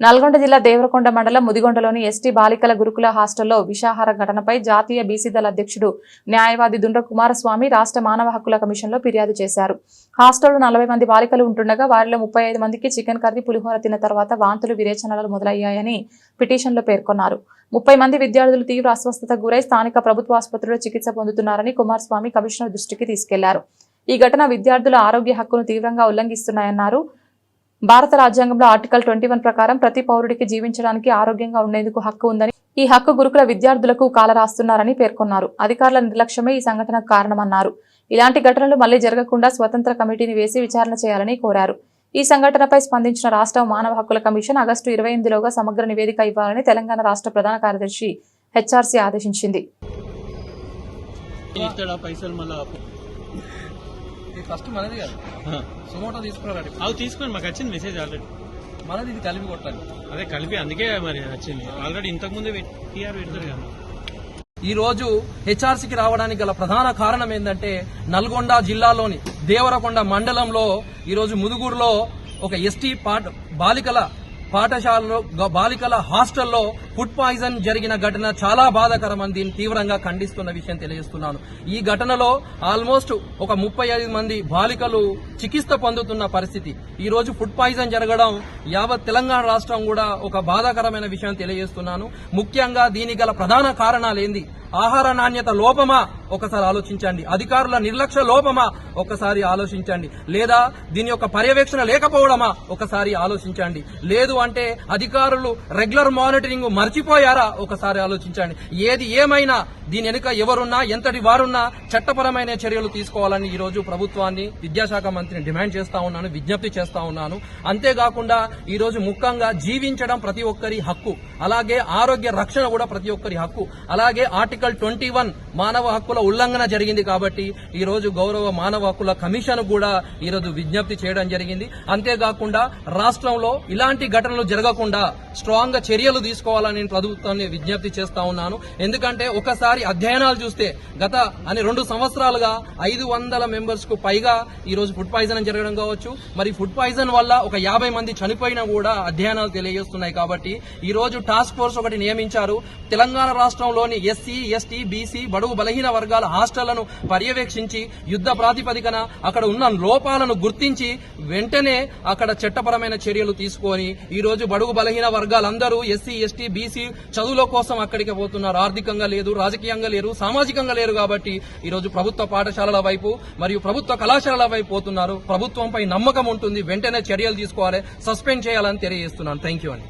నల్గొండ జిల్లా దేవరకొండ మండలం ముదిగొండలోని ఎస్టీ బాలికల గురుకుల హాస్టల్లో విషాహార ఘటనపై జాతీయ బీసీ దళ అధ్యక్షుడు న్యాయవాది దుండ్ర కుమారస్వామి రాష్ట్ర మానవ హక్కుల కమిషన్లో ఫిర్యాదు చేశారు. హాస్టల్లో నలభై మంది బాలికలు ఉంటుండగా వారిలో ముప్పై ఐదు మందికి చికెన్ కర్రీ పులిహోర తిన్న తర్వాత వాంతులు విరేచనలు మొదలయ్యాయని పిటిషన్లో పేర్కొన్నారు. ముప్పై మంది విద్యార్థులు తీవ్ర అస్వస్థతకు గురై స్థానిక ప్రభుత్వ ఆసుపత్రిలో చికిత్స పొందుతున్నారని కుమారస్వామి కమిషనర్ దృష్టికి తీసుకెళ్ళారు. ఈ ఘటన విద్యార్థుల ఆరోగ్య హక్కును తీవ్రంగా ఉల్లంఘిస్తున్నాయన్నారు. భారత రాజ్యాంగంలో ఆర్టికల్ ట్వంటీ వన్ ప్రకారం ప్రతి పౌరుడికి జీవించడానికి ఆరోగ్యంగా ఉండేందుకు హక్కు ఉందని ఈ హక్కు గురుకుల విద్యార్థులకు కాలరాస్తున్నారని పేర్కొన్నారు. అధికారుల నిర్లక్ష్యమే ఈ సంఘటనకు కారణమన్నారు. ఇలాంటి ఘటనలు మళ్ళీ జరగకుండా స్వతంత్ర కమిటీని వేసి విచారణ చేయాలని కోరారు. ఈ సంఘటనపై స్పందించిన రాష్ట్ర మానవ హక్కుల కమిషన్ ఆగస్టు ఇరవై ఎనిమిదిలోగా సమగ్ర నివేదిక ఇవ్వాలని తెలంగాణ రాష్ట్ర ప్రధాన కార్యదర్శి హెచ్ఆర్సీ ఆదేశించింది. ఇది ఫస్ట్ మనది కదా. సుమోటో తీసుకున్నాడు అవి తీసుకొని మాకు వచ్చింది మెసేజ్ ఆల్రెడీ మనది ఇది కలిపి కొట్టాలి. అదే కలిపి అందుకే మరి వచ్చింది. ఆల్రెడీ ఇంతకు ముందే టీఆర్ పెడతారు కదా ఈ రోజు హెచ్ఆర్సీకి రావడానికి గల ప్రధాన కారణం ఏంటంటే నల్గొండ జిల్లాలోని దేవరకొండ మండలంలో ఈ రోజు ముదుగురులో ఒక ఎస్టీ పాఠ బాలికల పాఠశాలలో బాలికల హాస్టల్లో ఫుడ్ పాయిజన్ జరిగిన ఘటన చాలా బాధాకరమని దీన్ని తీవ్రంగా ఖండిస్తున్న విషయం తెలియజేస్తున్నాను. ఈ ఘటనలో ఆల్మోస్ట్ ఒక ముప్పై ఐదు మంది బాలికలు చికిత్స పొందుతున్న పరిస్థితి. ఈ రోజు ఫుడ్ పాయిజన్ జరగడం యావత్ తెలంగాణ రాష్ట్రం కూడా ఒక బాధాకరమైన విషయం తెలియజేస్తున్నాను. ముఖ్యంగా దీనికి గల ప్రధాన కారణాలు ఏంది ఆహార నాణ్యత లోపమా? ఒకసారి ఆలోచించండి. అధికారుల నిర్లక్ష్య లోపమా? ఒకసారి ఆలోచించండి. లేదా దీని యొక్క పర్యవేక్షణ లేకపోవడమా? ఒకసారి ఆలోచించండి. లేదు అంటే అధికారులు రెగ్యులర్ మానిటరింగ్ మర్చిపోయారా? ఒకసారి ఆలోచించండి. ఏది ఏమైనా దీని వెనుక ఎవరున్నా ఎంతటి వారున్నా చట్టపరమైన చర్యలు తీసుకోవాలని ఈ రోజు ప్రభుత్వాన్ని విద్యాశాఖ మంత్రిని డిమాండ్ చేస్తా ఉన్నాను విజ్ఞప్తి చేస్తా ఉన్నాను. అంతేకాకుండా ఈరోజు ముఖ్యంగా జీవించడం ప్రతి ఒక్కరి హక్కు. అలాగే ఆరోగ్య రక్షణ కూడా ప్రతి ఒక్కరి హక్కు. అలాగే ఆర్టికల్ ట్వంటీ వన్ మానవ హక్కుల ఉల్లంఘన జరిగింది కాబట్టి ఈ రోజు గౌరవ మానవ హక్కుల కమిషన్ కూడా ఈ రోజు విజ్ఞప్తి చేయడం జరిగింది. అంతేకాకుండా రాష్ట్రంలో ఇలాంటి ఘటనలు జరగకుండా స్ట్రాంగ్గా చర్యలు తీసుకోవాలని నేను ప్రభుత్వాన్ని విజ్ఞప్తి చేస్తా ఉన్నాను. ఎందుకంటే ఒకసారి అధ్యయనాలు చూస్తే గత అని రెండు సంవత్సరాలుగా ఐదు వందల మెంబర్స్కు పైగా ఈ రోజు ఫుడ్ పాయిజన్ జరగడం కావచ్చు. మరి ఫుడ్ పాయిజన్ వల్ల ఒక యాభై మంది చనిపోయినా కూడా అధ్యయనాలు తెలియజేస్తున్నాయి కాబట్టి ఈ రోజు టాస్క్ ఫోర్స్ ఒకటి నియమించారు. తెలంగాణ రాష్ట్రంలోని ఎస్సీ ఎస్టీ బీసీ బడుగు బలహీన వర్గాల హాస్టళ్ళను పర్యవేక్షించి యుద్ధ ప్రాతిపదికన అక్కడ ఉన్న లోపాలను గుర్తించి వెంటనే అక్కడ చట్టపరమైన చర్యలు తీసుకొని ఈ రోజు బడుగు బలహీన వర్గాలందరూ ఎస్సీ ఎస్టీ బీసీ చదువుల కోసం అక్కడికి పోతున్నారు. ఆర్థికంగా లేదు రాజకీయంగా లేరు సామాజికంగా లేరు కాబట్టి ఈ రోజు ప్రభుత్వ పాఠశాలల వైపు మరియు ప్రభుత్వ కళాశాలల వైపు పోతున్నారు. ప్రభుత్వంపై నమ్మకం ఉంటుంది. వెంటనే చర్యలు తీసుకోవాలి. సస్పెండ్ చేయాలని తెలియజేస్తున్నాను. థ్యాంక్ యూ అండి.